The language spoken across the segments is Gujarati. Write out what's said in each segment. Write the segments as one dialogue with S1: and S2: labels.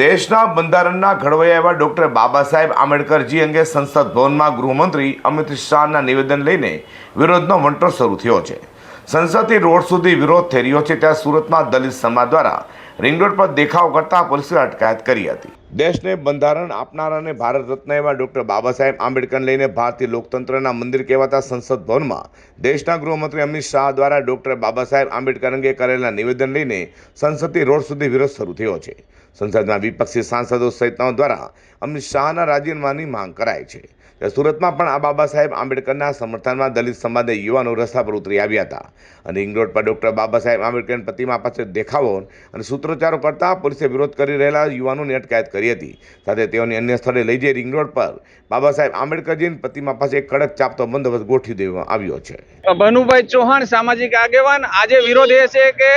S1: દેશના બંધારણના ઘડવૈયા એવા ડૉક્ટર બાબા સાહેબ આંબેડકરજી અંગે સંસદ ભવનમાં ગૃહમંત્રી અમિત શાહના નિવેદન લઈને વિરોધનો મંટો શરૂ થયો છે. સંસદથી રોડ સુધી વિરોધ થઈ રહ્યો છે ત્યાં સુરતમાં દલિત સમાજ દ્વારા રિંગ રોડ પર દેખાવ કરતા પોલીસે અટકાયત કરી હતી. દેશને બંધારણ આપનાર અને ભારત રત્ન એવા ડૉક્ટર બાબા સાહેબ આંબેડકરને લઈને ભારતીય લોકતંત્રના મંદિર કહેવાતા સંસદ ભવનમાં દેશના ગૃહમંત્રી અમિત શાહ દ્વારા ડૉક્ટર બાબા સાહેબ આંબેડકર અંગે કરેલા નિવેદન લઈને સંસદથી રોડ સુધી વિરોધ શરૂ થયો છે. સંસદના વિપક્ષી સાંસદો સહિતનાઓ દ્વારા અમિત શાહના રાજીનામાની માંગ કરાય છે. સુરતમાં પણ આ બાબા સાહેબ આંબેડકરના સમર્થનમાં દલિત સમાજના યુવાનો રસ્તા પર ઉતરી આવ્યા હતા. અને ઇંગરોડ રોડ પર ડૉક્ટર બાબા સાહેબ આંબેડકરની પ્રતિમા પાસે દેખાવો અને સૂત્રોચ્ચારો કરતા પોલીસે વિરોધ કરી રહેલા યુવાનોની અટકાયત કરી હતી. સાથે તેઓને અન્ય સ્થળે લઈ જઈ રિંગ રોડ પર બાબા સાહેબ આંબેડકરજીની પ્રતિમા પાસે કડક ચાપતો બંદોબસ્ત ગોઠવી દેવામાં આવ્યો છે.
S2: ભનુભાઈ ચૌહાણ, સામાજિક આગેવાન. આજે વિરોધ એ છે કે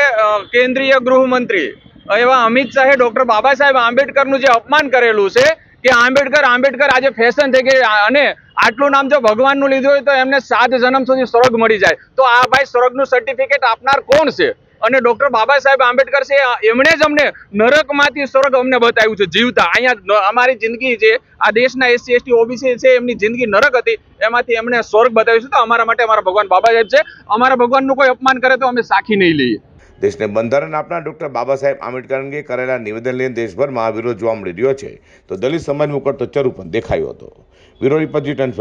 S2: કેન્દ્રીય ગૃહમંત્રી એવા અમિત શાહે ડોક્ટર બાબા સાહેબ આંબેડકરનું જે અપમાન કરેલું છે કે આંબેડકર આંબેડકર આજે ફેશન થઈ ગઈ અને આટલું નામ જો ભગવાનનું લીધું હોય તો એમને સાત જન્મ સુધી સ્વર્ગ મળી જાય. તો આ ભાઈ સ્વર્ગનું સર્ટિફિકેટ આપનાર કોણ છે? અને ડોક્ટર બાબા સાહેબ આંબેડકર છે એમણે જ અમને નરકમાંથી સ્વર્ગ અમને બતાવ્યું છે, જીવતા. અહીંયા અમારી જિંદગી જે આ દેશના એસસી, એસટી, ઓબીસી છે, એમની જિંદગી નરક હતી. એમાંથી એમણે સ્વર્ગ બતાવ્યું છે. તો અમારા માટે અમારા ભગવાન બાબા સાહેબ છે. અમારા ભગવાનનું કોઈ અપમાન કરે તો અમે સાખી નહીં લઈએ.
S1: દેશને બંધારણ આપનાર ડૉક્ટર બાબા સાહેબ આંબેડકર અંગે કરેલા નિવેદન લઈને દેશભરમાં વિરોધ જોવા મળી રહ્યો છે. તો દલિત સમાજ મુકરતો ચરુ પણ દેખાયો હતો. વિરોધી રિપોર્ટ જી ટેન